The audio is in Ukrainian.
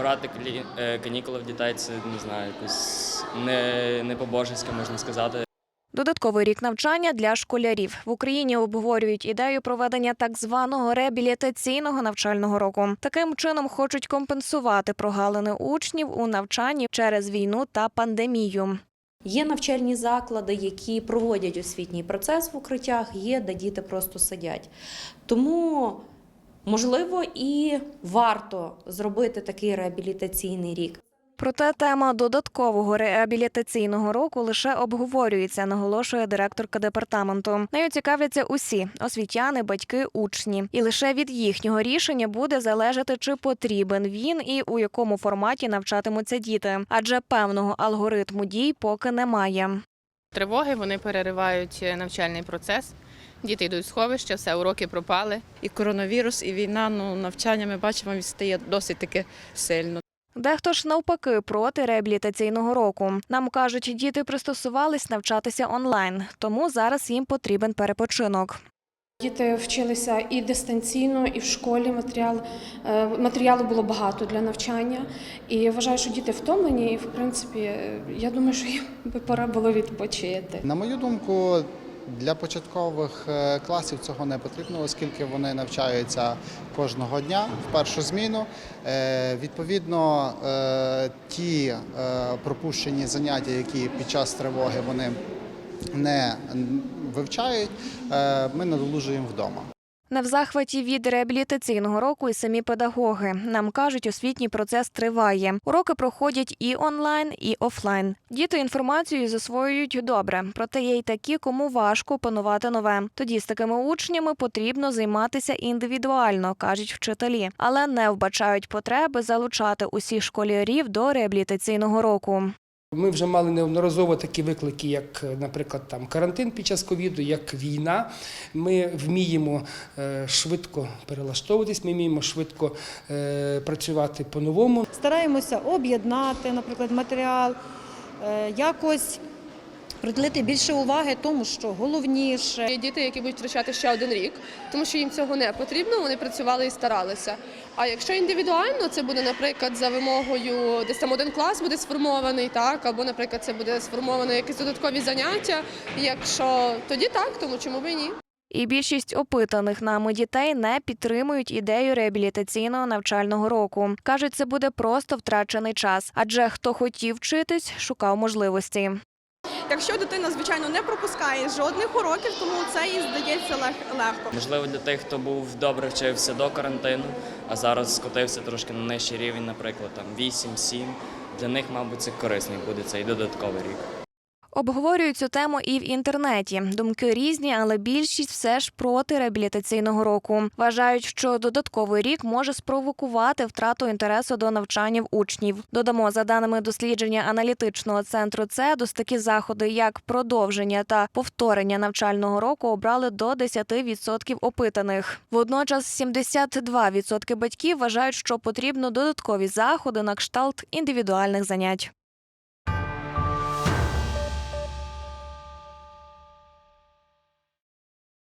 брати клі- е, канікули в дітей це не знаю, якось не, не по-божеськи можна сказати. Додатковий рік навчання для школярів в Україні обговорюють ідею проведення так званого реабілітаційного навчального року. Таким чином хочуть компенсувати прогалини учнів у навчанні через війну та пандемію. Є навчальні заклади, які проводять освітній процес в укриттях, є де діти просто сидять. Тому, можливо, і варто зробити такий реабілітаційний рік. Проте тема додаткового реабілітаційного року лише обговорюється, наголошує директорка департаменту. Нею цікавляться усі освітяни, батьки, учні, і лише від їхнього рішення буде залежати, чи потрібен він і у якому форматі навчатимуться діти, адже певного алгоритму дій поки немає. Тривоги вони переривають е, навчальний процес. Діти йдуть в сховище, все, уроки пропали. і коронавірус, і війна, ну навчання ми бачимо відстає досить таки сильно. Дехто ж навпаки проти реабілітаційного року. Нам кажуть, діти пристосувались навчатися онлайн, тому зараз їм потрібен перепочинок. Діти вчилися і дистанційно, і в школі матеріал, е, матеріалу було багато для навчання. І я вважаю, що діти втомлені, і в принципі, е, я думаю, що їм би пора було відпочити. На мою думку, для початкових е, класів цього не потрібно, оскільки вони навчаються кожного дня в першу зміну. Е, Відповідно, е, ті пропущені заняття, які під час тривоги вони не вивчають, ми надолужуємо вдома. Не в захваті від реабілітаційного року і самі педагоги. Нам кажуть, освітній процес триває. Уроки проходять і онлайн, і офлайн. Діти інформацію засвоюють добре, проте є й такі, кому важко опанувати нове. Тоді з такими учнями потрібно займатися індивідуально, кажуть вчителі, але не вбачають потреби залучати усіх школярів до реабілітаційного року. Ми вже мали неодноразово такі виклики, як, наприклад, там карантин під час ковіду, як війна. Ми вміємо е, швидко перелаштовуватись, ми вміємо швидко е, працювати по-новому. стараємося об'єднати, наприклад, матеріал, е, якось приділити більше уваги тому, що головніше. Є діти, які будуть втрачати ще один рік, тому що їм цього не потрібно, вони працювали і старалися. А якщо індивідуально, це буде, наприклад, за вимогою, десь там один клас буде сформований, так, або, наприклад, це буде сформовано якісь додаткові заняття. Якщо тоді так, тому чому б і ні? І більшість опитаних нами дітей не підтримують ідею реабілітаційного навчального року. кажуть, це буде просто втрачений час, адже хто хотів вчитись, шукав можливості. Якщо дитина, звичайно, не пропускає жодних уроків, тому це їй здається лег- легко. Можливо, для тих, хто був добре вчився до карантину, а зараз скотився трошки на нижчий рівень, наприклад, там 8-7, для них, мабуть, це корисний буде цей додатковий рік. Обговорюють цю тему і в інтернеті. Думки різні, але більшість все ж проти реабілітаційного року. Вважають, що додатковий рік може спровокувати втрату інтересу до навчання в учнів. Додамо за даними дослідження аналітичного центру ЦЕДУС, такі заходи, як продовження та повторення навчального року, обрали до 10% опитаних. Водночас 72% батьків вважають, що потрібно додаткові заходи на кшталт індивідуальних занять.